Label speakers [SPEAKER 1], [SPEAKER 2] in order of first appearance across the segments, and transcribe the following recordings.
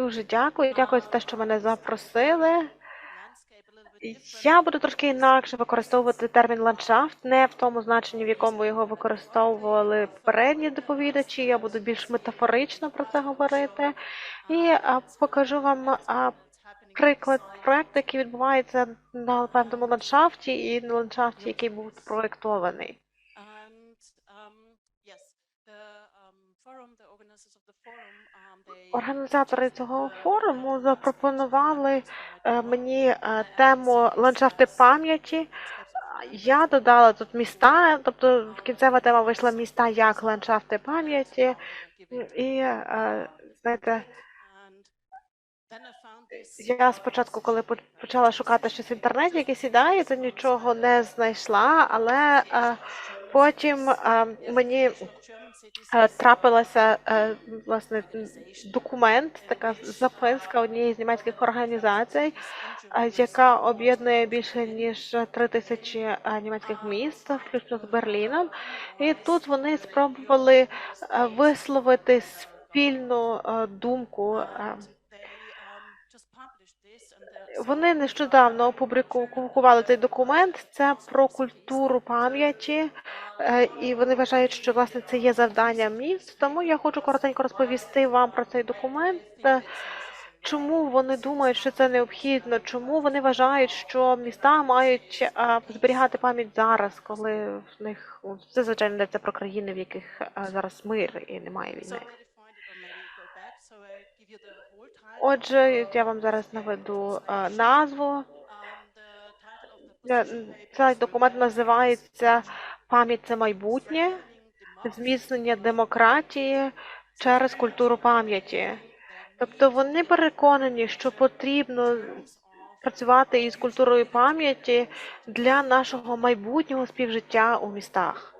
[SPEAKER 1] Дуже дякую. Дякую за те, що мене запросили. Я буду трошки інакше використовувати термін ландшафт, не в тому значенні, в якому його використовували попередні доповідачі. Я буду більш метафорично про це говорити. І а, покажу вам а, приклад проекту, який відбувається на певному ландшафті, і на ландшафті, який був проєктований. Організатори цього форуму запропонували е, мені е, тему ландшафти пам'яті. Я додала тут міста, тобто кінцева тема вийшла міста як ландшафти пам'яті. І е, знаєте, я спочатку, коли почала шукати щось в інтернеті, якісь ідеї, то нічого не знайшла, але е, потім мені трапилася власне документ, така записка однієї з німецьких організацій, яка об'єднує більше ніж три тисячі німецьких міст, включно з Берліном. І тут вони спробували висловити спільну думку. Вони нещодавно опублікували цей документ. Це про культуру пам'яті, е, і вони вважають, що власне це є завдання міст. Тому я хочу коротенько розповісти вам про цей документ. е, Чому вони думають, що це необхідно? Чому вони вважають, що міста мають е, зберігати пам'ять зараз, коли в них це звичайно йдеться про країни, в яких зараз мир і немає війни. Отже, я вам зараз наведу е, назву. Е, Цей документ називається Пам'ять це майбутнє, зміцнення демократії через культуру пам'яті. Тобто вони переконані, що потрібно працювати із культурою пам'яті для нашого майбутнього співжиття у містах.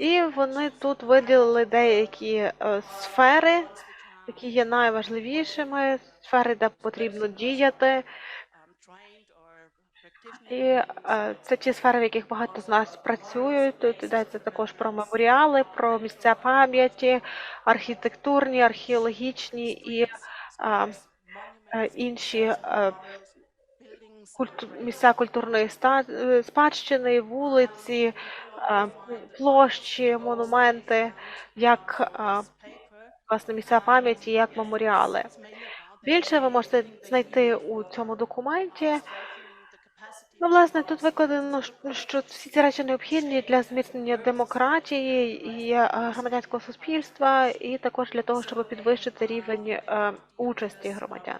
[SPEAKER 1] І вони тут виділили деякі е, сфери, які є найважливішими, сфери, де потрібно діяти. І е, це ті сфери, в яких багато з нас працюють. Тут йдеться також про меморіали, про місця пам'яті, архітектурні, археологічні і е, е, інші
[SPEAKER 2] buildings
[SPEAKER 1] культу- місця культурної спадщини, вулиці, е, площі, монументи, як
[SPEAKER 2] paper
[SPEAKER 1] власне місця пам'яті, як меморіали. Більше ви можете знайти у цьому документі. Ну, власне, тут викладено, що- що всі ці речі необхідні для зміцнення демократії і е, громадянського суспільства, і також для того, щоб підвищити рівень е, участі громадян.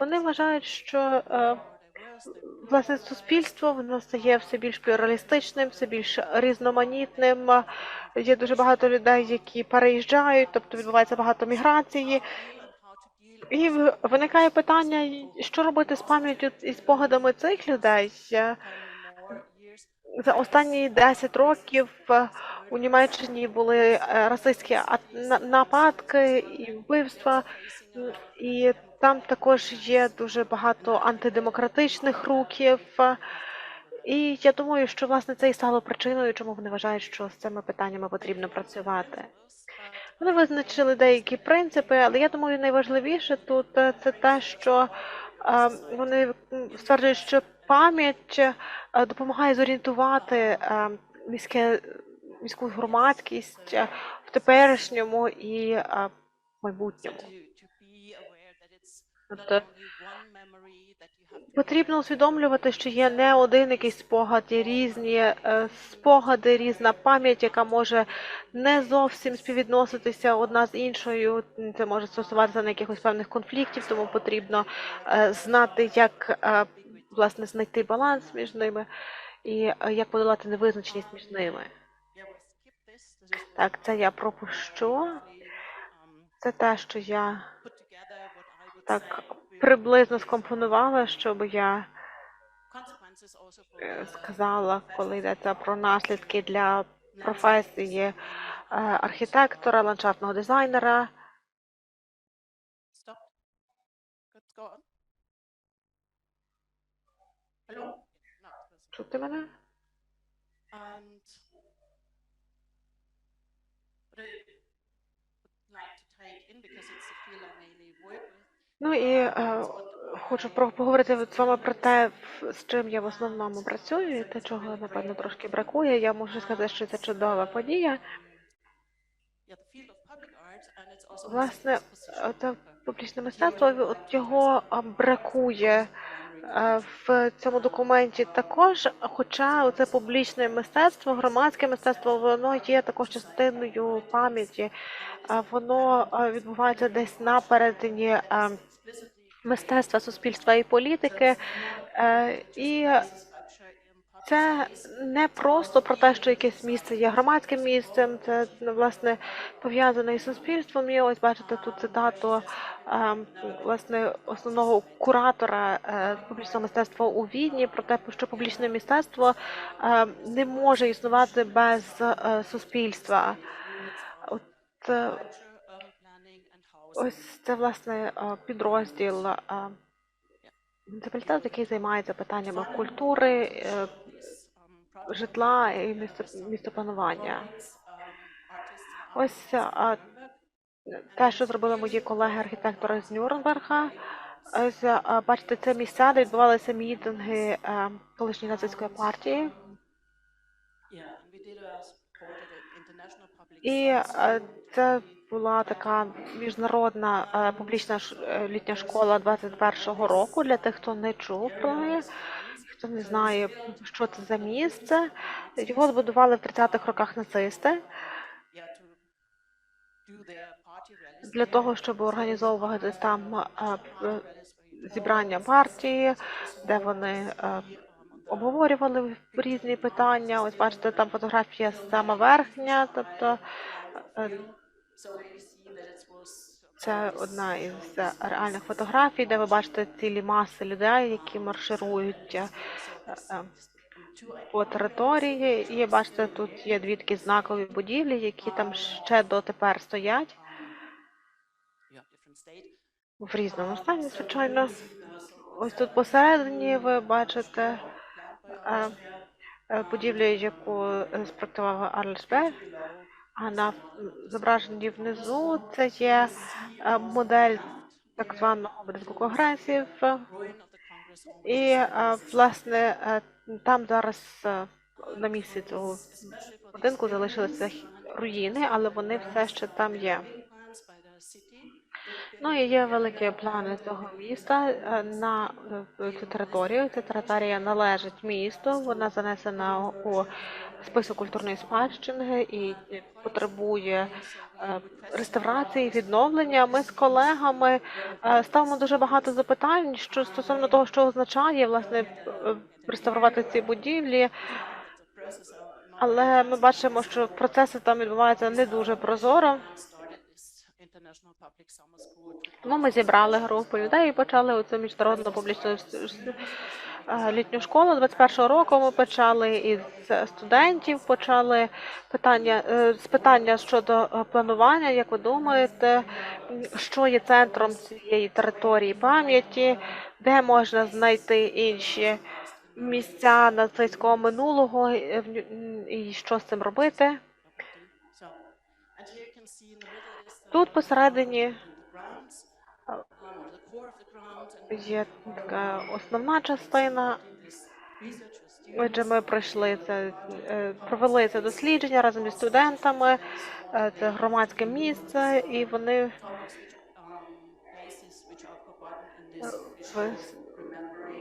[SPEAKER 1] Вони вважають, що е, власне суспільство воно стає все більш плюралістичним, все більш різноманітним. Е, Є дуже багато людей, які переїжджають, тобто відбувається багато міграції. І виникає питання, що робити з пам'яттю і спогадами цих людей. За останні 10 років е, у Німеччині були е, расистські нападки і вбивства, і там також є дуже багато антидемократичних рухів. І я думаю, що власне це і стало причиною, чому вони вважають, що з цими питаннями потрібно працювати. Вони визначили деякі принципи, але я думаю, найважливіше тут е, це те, що е, вони стверджують, що пам'ять е, допомагає зорієнтувати е, міське, міську громадськість е, в теперішньому і майбутньому. Тобто Потрібно усвідомлювати, що є не один якийсь спогад, є різні спогади, різна пам'ять, яка може не зовсім співвідноситися одна з іншою. Це може стосуватися на якихось певних конфліктів, тому потрібно знати, як власне знайти баланс між ними і е, як подолати невизначеність між ними. Так, це я пропущу. Це те, що я так приблизно скомпонувала, щоб я е, сказала, коли йдеться про наслідки для професії е, архітектора, ландшафтного дизайнера.
[SPEAKER 2] Was-
[SPEAKER 1] Чути мене?
[SPEAKER 2] And I
[SPEAKER 1] Ну і е, хочу про поговорити з вами про те, з чим я в основному працюю, і те, чого напевно трошки бракує. Я можу сказати, що це чудова подія. Власне, це публічне мистецтво, от його бракує. е, в цьому документі також. Хоча це публічне мистецтво, громадське мистецтво, воно є також частиною пам'яті. Воно відбувається десь на перетині е, мистецтва, суспільства і політики. Е, І це не просто про те, що якесь місце є громадським місцем, це ну, власне пов'язане із суспільством. І ось бачите тут цитату е, власне основного куратора е, публічного мистецтва у Відні про те, що публічне мистецтво е, не може існувати без е, суспільства. От е, ось це власне підрозділ е, муніципалітету, який займається питаннями культури, е, житла і
[SPEAKER 2] and
[SPEAKER 1] Ось те, що зробили мої колеги-архітектори з Нюрнберга. Ось, бачите, це місця, де відбувалися мітинги е, колишньої нацистської партії. І е, це була така міжнародна е, публічна ш- е, літня школа 21-го року для тих, хто не чув про неї, хто не знає, що це за місце. Його збудували в 30-х роках нацисти для того, щоб організовувати там е, зібрання партії, де вони обговорювали різні питання. Ось бачите, там фотографія сама верхня, тобто Це одна із е, реальних фотографій, де ви бачите цілі маси людей, які марширують е, е, по території. І бачите, тут є дві такі знакові будівлі, які там ще дотепер стоять в різному стані, звичайно. Ось тут посередині ви бачите будівлю, яку спроектував Арльсберг, а на зображенні внизу це є е, модель так званого будинку конгресів. І е, власне е, там зараз на місці цього будинку залишилися руїни, але вони все ще там є. Ну і є великі плани цього міста е, на е, цю територію. Ця територія належить місту. Вона занесена у список культурної спадщини і потребує е, реставрації, відновлення. Ми з колегами ставимо дуже багато запитань, що стосовно того, що означає власне реставрувати ці будівлі. Але ми бачимо, що процеси там відбуваються не дуже прозоро. Тому ми зібрали групу людей і почали оцю міжнародну публічну е, літню школу 21-го року. Ми почали із студентів, почали питання е, з питання щодо е, планування. Як ви думаєте, що є центром цієї території пам'яті, де можна знайти інші місця нацистського минулого е, і що з цим робити?
[SPEAKER 2] Grounds, and
[SPEAKER 1] є така основна частина. Отже, ми пройшли це, е, провели це дослідження разом зі студентами. Е, Це громадське місце, і вони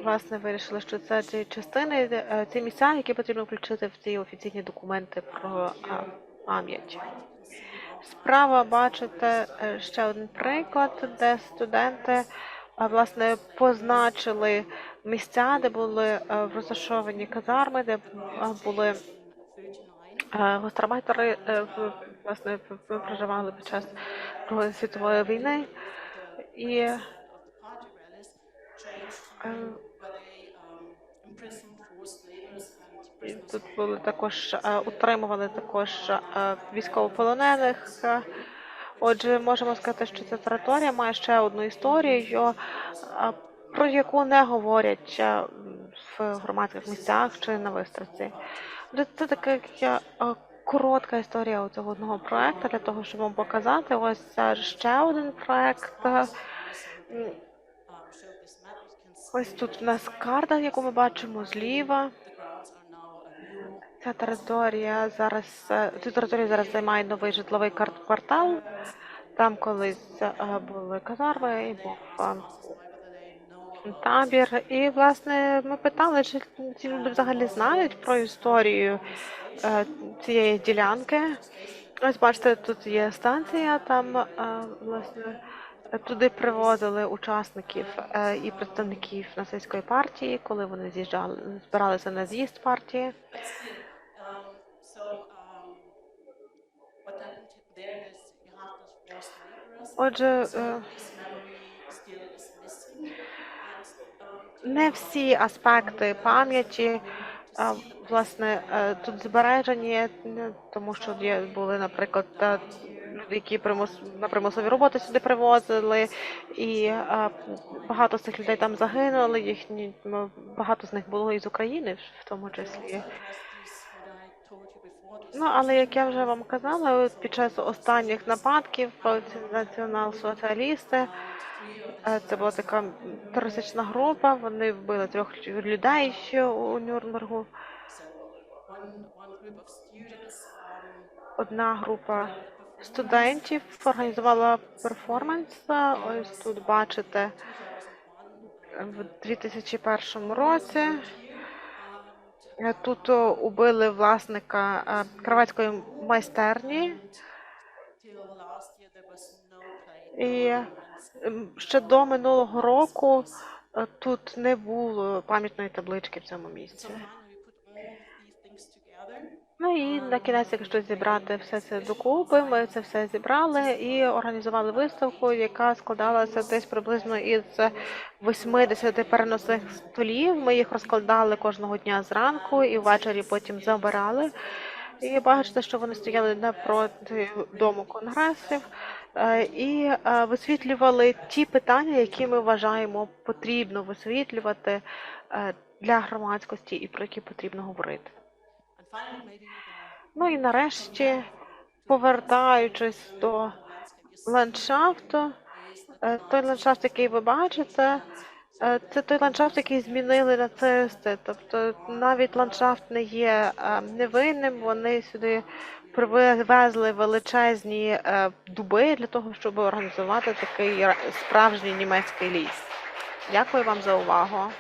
[SPEAKER 1] власне вирішили, що це ті частини, е, ці місця, які потрібно включити в ці офіційні документи про е, пам'ять. Справа бачите е, ще один приклад, де студенти е, власне позначили місця, де були е, розташовані казарми, де були
[SPEAKER 2] 39.
[SPEAKER 1] Гастарбайтери власне проживали під час Другої світової війни, і тут були також е, утримували також е, військовополонених. Отже, можемо сказати, що ця територія має ще одну історію, е, про яку не говорять в громадських місцях чи на виставці. Це така коротка історія цього одного проекту для того, щоб вам показати. Ось ще один проект. Ось тут в нас карта, яку ми бачимо зліва. Ця територія зараз е, цю територію зараз займає новий житловий квартал. Там колись е, були казарми і був е, табір. І власне ми питали, чи ці люди взагалі знають про історію цієї ділянки. Ось бачите, тут є станція, там власне туди привозили учасників і представників нацистської партії, коли вони з'їжджали, збиралися на з'їзд партії.
[SPEAKER 2] Um,
[SPEAKER 1] не всі аспекти пам'яті власне е, тут збережені, тому що є були, наприклад, люди, які примус на примусові роботи сюди привозили, і багато з цих людей там загинули. Їхні ну, багато з них було із України, в тому числі. Ну, але як я вже вам казала, під час останніх нападків націонал-соціалісти, е, це була така терористична група, вони вбили трьох людей ще у Нюрнбергу. Одна група студентів організувала перформанс. Ось тут бачите в 2001 році. Е, Тут убили власника кроватської майстерні. І ще до минулого року е, тут не було пам'ятної таблички в цьому місці. Ну і на кінець, якщо зібрати все це докупи, ми це все зібрали і організували виставку, яка складалася десь приблизно із 80 переносних столів. Ми їх розкладали кожного дня зранку і ввечері потім забирали. І бачите, що вони стояли напроти дому конгресів е, і е, висвітлювали ті питання, які ми вважаємо потрібно висвітлювати е, для громадськості і про які потрібно говорити. Ну і нарешті, повертаючись до ландшафту, е, той ландшафт, який ви бачите, е, це той ландшафт, який змінили нацисти. Тобто навіть ландшафт не є е, невинним. Вони сюди привезли величезні дуби для того, щоб організувати такий справжній німецький ліс. Дякую вам за увагу.